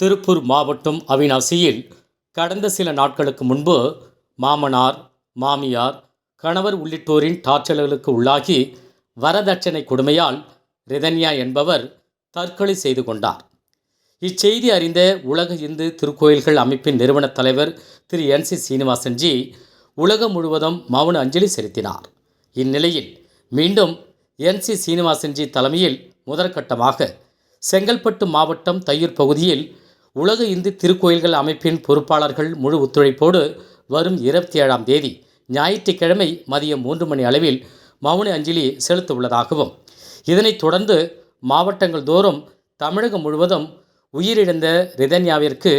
Tiruppur மாவட்டம் அவினாசியில் கடந்த சில நாட்களுக்கு முன்பு மாமனார் மாமியார் கணவர் உள்ளிட்டோரின் டார்ச்சல்களுக்கு உள்ளாகி வரதட்சணை கொடுமையால் ரிதன்யா என்பவர் தற்கொலை செய்து கொண்டார். இச்செய்தி அறிந்த உலக இந்து திருக்கோயில்கள் அமைப்பின் நிறுவனத் தலைவர் திரு. என். சி. சீனிவாசன்ஜி உலகம் முழுவதும் மௌன அஞ்சலி செலுத்தினார். இந்நிலையில் மீண்டும் என். சி. சீனிவாசன்ஜி தலைமையில் முதற்கட்டமாக செங்கல்பட்டு மாவட்டம் தையூர் பகுதியில் உலக இந்து திருக்கோயில்கள் அமைப்பின் பொறுப்பாளர்கள் முழு ஒத்துழைப்போடு வரும் இருபத்தி ஏழாம் தேதி ஞாயிற்றுக்கிழமை மதியம் மூன்று மணி அளவில் மௌன அஞ்சலி செலுத்த உள்ளதாகவும் இதனைத் தொடர்ந்து மாவட்டங்கள் தோறும் தமிழகம் முழுவதும் உயிரிழந்த ரிதன்யாவிற்கு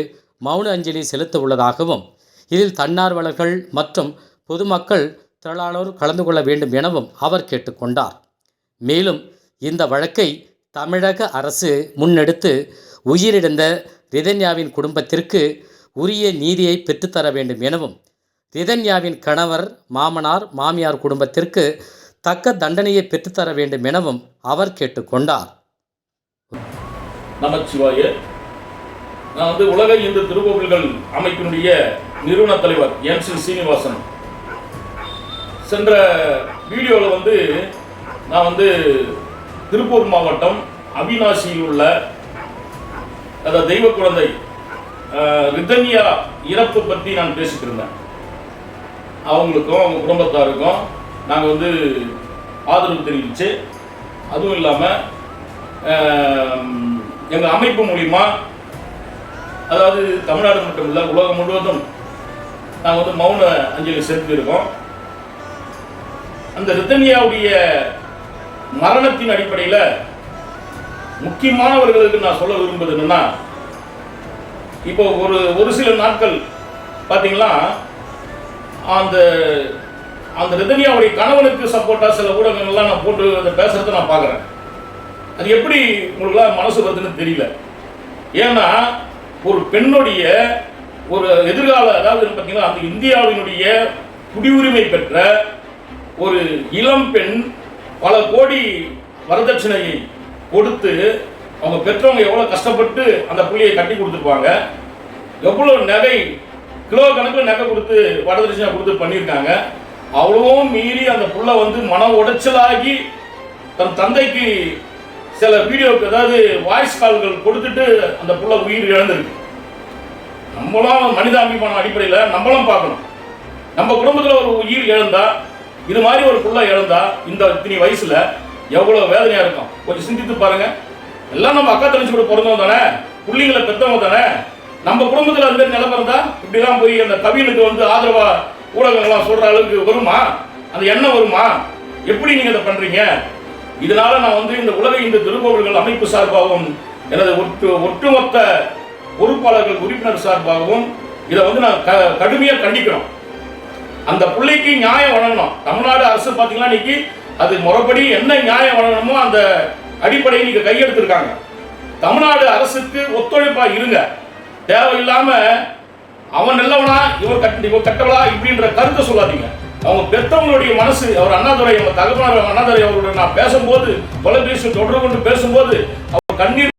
மௌன அஞ்சலி செலுத்த உள்ளதாகவும் இதில் தன்னார்வலர்கள் மற்றும் பொதுமக்கள் திரளானோர் கலந்து கொள்ள வேண்டும் எனவும் அவர் கேட்டுக்கொண்டார். மேலும் இந்த வழக்கை தமிழக அரசு முன்னெடுத்து உயிரிழந்த ரிதன்யாவின் குடும்பத்திற்கு உரிய நீதியை பெற்றுத்தர வேண்டும் எனவும் ரிதன்யாவின் கணவர் மாமனார் மாமியார் குடும்பத்திற்கு தக்க தண்டனையை பெற்றுத்தர வேண்டும் எனவும் அவர் கேட்டுக்கொண்டார். நமச்சிவாய நான் வந்து உலக இந்து திருக்கோவில்கள் அமைப்பினுடைய நிறுவன தலைவர் என் சி சீனிவாசன். சென்ற வீடியோவில் வந்து நான் வந்து திருப்பூர் மாவட்டம் அவினாசியில் உள்ள அந்த தெய்வ குழந்தை ரிதன்யா இறப்பு பற்றி நான் பேசிட்டு இருந்தேன். அவங்களுக்கும் அவங்க குடும்பத்தாருக்கும் நாங்கள் வந்து ஆதரவு தெரிவிச்சு அதுவும் இல்லாமல் எங்கள் அமைப்பு மூலிமா அதாவது தமிழ்நாடு மட்டும் இல்லை உலகம் முழுவதும் நாங்கள் வந்து மௌன அஞ்சலி செலுத்தியிருக்கோம் அந்த ரித்தன்யாவுடைய மரணத்தின் அடிப்படையில் முக்கியமானவர்களுக்கு நான் சொல்ல விரும்புவது என்னன்னா இப்போ ஒரு ஒரு சில நாட்கள் பார்த்தீங்களா அந்த அந்த ரிதன்யாவுடைய கணவனுக்கு சப்போர்ட்டாக சில ஊடகங்கள்லாம் நான் போட்டு அதை பேசுறதை நான் பார்க்குறேன் அது எப்படி உங்களுக்குலாம் மனசு வருதுன்னு தெரியல. ஏன்னா ஒரு பெண்ணுடைய ஒரு எதிர்கால அதாவது பார்த்தீங்கன்னா அந்த இந்தியாவினுடைய குடியுரிமை பெற்ற ஒரு இளம் பெண் பல கோடி வரதட்சணையை கொடுத்து அவங்க பெற்றவங்க எவ்வளோ கஷ்டப்பட்டு அந்த புள்ளியை கட்டி கொடுத்துருப்பாங்க? எவ்வளோ நகை கிலோ கணக்கில் நகை கொடுத்து வரதட்சணை கொடுத்து பண்ணியிருக்காங்க. அவ்வளவும் மீறி அந்த புள்ள வந்து மன உடைச்சலாகி தன் தந்தைக்கு சில வீடியோவுக்கு அதாவது வாய்ஸ் கால்கள் கொடுத்துட்டு அந்த புள்ள உயிர் இழந்திருக்கு. நம்மளும் மனிதாபிமான அடிப்படையில் நம்மளும் பார்க்கணும். நம்ம குடும்பத்தில் ஒரு உயிர் இழந்தா இது மாதிரி ஒரு புள்ள இழந்தா இந்த இத்தனை வயசுல எவ்வளவு வேதனையா இருக்கும்? கொஞ்சம் சிந்தித்து பாருங்க. எல்லாம் நம்ம அக்கா தங்கச்சி கூட பிறந்தவங்க தானே? பிள்ளைங்களை பெற்றவங்க தானே? நம்ம குடும்பத்தில் அந்த மாதிரி நிலைமை இருந்தா இப்படிலாம் போய் அந்த கவினுக்கு வந்து ஆதரவா ஊடகங்கள்லாம் சொல்ற அளவுக்கு வருமா? அந்த எண்ணம் வருமா? எப்படி நீங்க இதை பண்றீங்க? இதனால நான் வந்து இந்த உலக இந்த திருக்கோவில்கள் அமைப்பு சார்பாகவும் எனது ஒட்டு ஒட்டுமொத்த பொறுப்பாளர்கள் உறுப்பினர் சார்பாகவும் இதை வந்து நான் க கடுமையாக கண்டிக்கிறோம் அந்த பிள்ளைக்கு நியாயம் வழங்கணும். தமிழ்நாடு அரசு பார்த்தீங்கன்னா இன்னைக்கு அது முறைப்படி என்ன நியாயம் வழங்கணுமோ அந்த அடிப்படையை நீங்க கையெடுத்திருக்காங்க. தமிழ்நாடு அரசுக்கு ஒத்துழைப்பா இருங்க. தேவையில்லாம அவன் நல்லவனா இவர் கட்ட இவர் கட்டவளா இப்படின்ற கருத்தை சொல்லாதீங்க. அவங்க பெத்தவங்களுடைய மனசு அவர் அண்ணாதுரை அவங்க தகவல் அண்ணாதுரை அவர்களுடன் நான் பேசும்போது தொலைபேசி தொடர்பு கொண்டு பேசும்போது அவர் கண்ணீர்